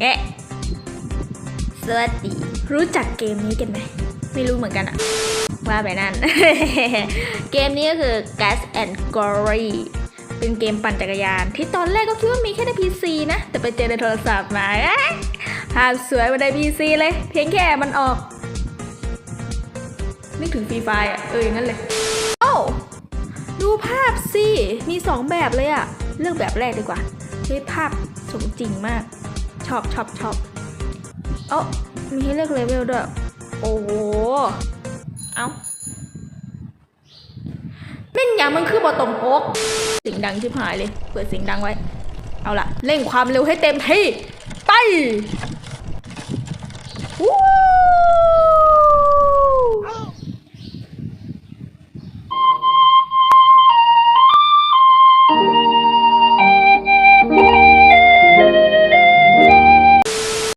แอะสวัสดี รู้จักเกมนี้กันไหม ไม่รู้เหมือนกันอะว่าไปนั่น เกมนี้ก็คือ Gas and Glory เป็นเกมปั่นจักรยาน ที่ตอนแรกก็คิดว่ามีแค่ใน PC นะ แต่ไปเจอในโทรศัพท์มาภาพสวยกว่าใน PC เลย เพียงแค่มันออกนึกถึงฟรีไฟอะ เอออย่างนั้นเลย โอ้ดูภาพสิ มีสองแบบเลยอะเลือกแบบแรกดีกว่าเฮ้ยภาพสมจริงมาก ช็อปช็อปช็อปเอ้ามีให้เลือกเลเวลด้วย โอ้โห เอ้าเล่นอย่างมันคือบอตมโอ๊กเสียงดังชิบหายเลย เปิดเสียงดังไว้ เอาล่ะ เร่งความเร็วให้เต็มที่ ไป